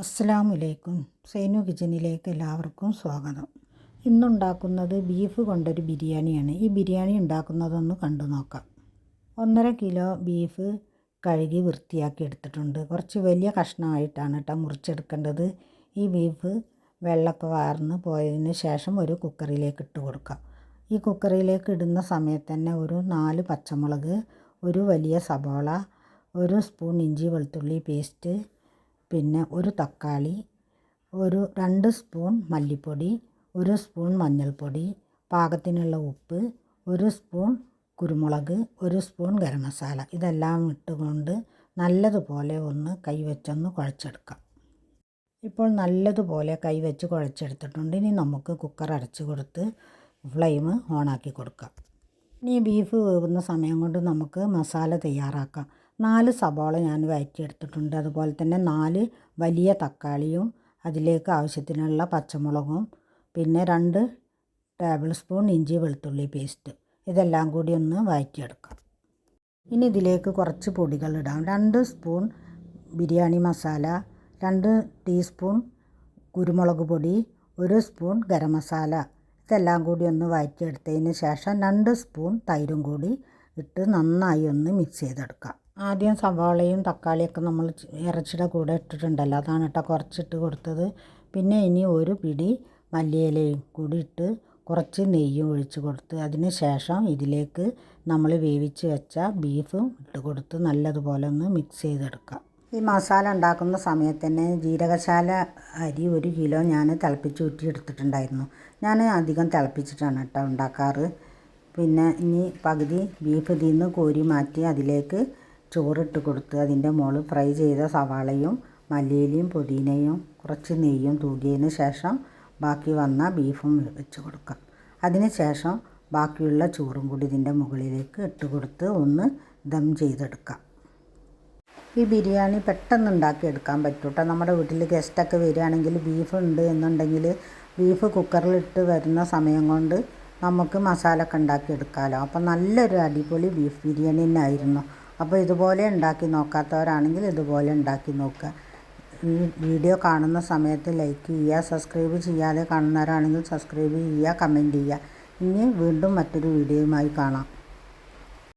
അസ്സലാമലൈക്കും സൈനു കിച്ചനിലേക്ക് എല്ലാവർക്കും സ്വാഗതം. ഇന്നുണ്ടാക്കുന്നത് ബീഫ് കൊണ്ടൊരു ബിരിയാണിയാണ്. ഈ ബിരിയാണി ഉണ്ടാക്കുന്നതൊന്ന് കണ്ടു നോക്കാം. ഒന്നര കിലോ ബീഫ് കഴുകി വൃത്തിയാക്കി എടുത്തിട്ടുണ്ട്. കുറച്ച് വലിയ കഷ്ണമായിട്ടാണ് കേട്ടോ മുറിച്ചെടുക്കേണ്ടത്. ഈ ബീഫ് വെള്ളമൊക്കെ വാർന്ന് പോയതിന് ശേഷം ഒരു കുക്കറിലേക്ക് ഇട്ട് കൊടുക്കാം. ഈ കുക്കറിലേക്ക് ഇടുന്ന സമയത്ത് തന്നെ ഒരു നാല് പച്ചമുളക് ഒരു വലിയ സബോള ഒരു സ്പൂൺ ഇഞ്ചി വെളുത്തുള്ളി പേസ്റ്റ് പിന്നെ ഒരു തക്കാളി ഒരു രണ്ട് സ്പൂൺ മല്ലിപ്പൊടി ഒരു സ്പൂൺ മഞ്ഞൾപ്പൊടി പാകത്തിനുള്ള ഉപ്പ് ഒരു സ്പൂൺ കുരുമുളക് ഒരു സ്പൂൺ ഗരം മസാല. ഇതെല്ലാം ഇട്ടുകൊണ്ട് നല്ലതുപോലെ ഒന്ന് കൈവച്ചൊന്ന് കുഴച്ചെടുക്കാം. ഇപ്പോൾ നല്ലതുപോലെ കൈവച്ച് കുഴച്ചെടുത്തിട്ടുണ്ട്. ഇനി നമുക്ക് കുക്കർ അടച്ച് കൊടുത്ത് ഫ്ലെയിം ഓണാക്കി കൊടുക്കാം. ഇനി ബീഫ് വേവുന്ന സമയം കൊണ്ട് നമുക്ക് മസാല തയ്യാറാക്കാം. നാല് സബോള ഞാൻ വഴറ്റിയെടുത്തിട്ടുണ്ട് അതുപോലെ തന്നെ നാല് വലിയ തക്കാളിയും അതിലേക്ക് ആവശ്യത്തിനുള്ള പച്ചമുളകും പിന്നെ രണ്ട് ടേബിൾ സ്പൂൺ ഇഞ്ചി വെളുത്തുള്ളി പേസ്റ്റ്. ഇതെല്ലാം കൂടി ഒന്ന് വഴറ്റിയെടുക്കാം ഇനി ഇതിലേക്ക് കുറച്ച് പൊടികൾ ഇടാം. രണ്ട് സ്പൂൺ ബിരിയാണി മസാല രണ്ട് ടീസ്പൂൺ കുരുമുളക് പൊടി ഒരു സ്പൂൺ ഗരം മസാല. ഇതെല്ലാം കൂടി ഒന്ന് വഴറ്റിയെടുത്തതിന് ശേഷം രണ്ട് സ്പൂൺ തൈരും കൂടി ഇട്ട് നന്നായി ഒന്ന് മിക്സ് ചെയ്തെടുക്കാം. ആദ്യം സവാളയും തക്കാളിയൊക്കെ നമ്മൾ ഇറച്ചിയുടെ കൂടെ ഇട്ടിട്ടുണ്ടല്ലോ. അതാണ് കേട്ടോ കുറച്ചിട്ട് കൊടുത്തത്. പിന്നെ ഇനി ഒരു പിടി മല്ലിയിലയും കൂടി ഇട്ട് കുറച്ച് നെയ്യും ഒഴിച്ച് കൊടുത്ത് അതിന് ശേഷം ഇതിലേക്ക് നമ്മൾ വേവിച്ച് വെച്ച ബീഫും ഇട്ട് കൊടുത്ത് നല്ലതുപോലെ ഒന്ന് മിക്സ് ചെയ്തെടുക്കാം. ഈ മസാല ഉണ്ടാക്കുന്ന സമയത്ത് തന്നെ ജീരകശാല അരി ഒരു കിലോ ഞാൻ തിളപ്പിച്ച് ഊറ്റി എടുത്തിട്ടുണ്ടായിരുന്നു. ഞാൻ അധികം തിളപ്പിച്ചിട്ടാണ് കേട്ടോ ഉണ്ടാക്കാറ്. പിന്നെ ഇനി പകുതി ബീഫ് ഇതിൽ നിന്ന് കോരി മാറ്റി അതിലേക്ക് ചോറിട്ട് കൊടുത്ത് അതിന്റെ മുകളിൽ ഫ്രൈ ചെയ്ത സവാളയും മല്ലിയിലയും പുതിനയും കുറച്ച് നെയ്യും തൂകിയതിന് ശേഷം ബാക്കി വന്ന ബീഫും വെച്ച് കൊടുക്കാം. അതിന് ശേഷം ബാക്കിയുള്ള ചോറും കൂടി ഇതിന്റെ മുകളിലേക്ക് ഇട്ട് കൊടുത്ത് ഒന്ന് ദം ചെയ്തെടുക്കാം. ഈ ബിരിയാണി പെട്ടെന്ന് ഉണ്ടാക്കിയെടുക്കാൻ പറ്റും കേട്ടോ നമ്മുടെ വീട്ടിൽ ഗസ്റ്റൊക്കെ വരികയാണെങ്കിൽ ബീഫ് ഉണ്ട് എന്നുണ്ടെങ്കിൽ ബീഫ് കുക്കറിലിട്ട് വരുന്ന സമയം കൊണ്ട് നമുക്ക് മസാല ഉണ്ടാക്കിയെടുക്കാമല്ലോ അപ്പം നല്ലൊരു അടിപൊളി ബീഫ് ബിരിയാണി തന്നെ ആയിരുന്നു അപ്പോൾ ഇതുപോലെ ഉണ്ടാക്കി നോക്കാത്തവരാണെങ്കിൽ ഇതുപോലെ ഉണ്ടാക്കി നോക്കുക. ഈ വീഡിയോ കാണുന്ന സമയത്ത് ലൈക്ക് ചെയ്യുക സബ്സ്ക്രൈബ് ചെയ്യാതെ കാണുന്നവരാണെങ്കിൽ സബ്സ്ക്രൈബ് ചെയ്യുക കമന്റ് ചെയ്യുക. ഇനി വീണ്ടും മറ്റൊരു വീഡിയോയുമായി കാണാം.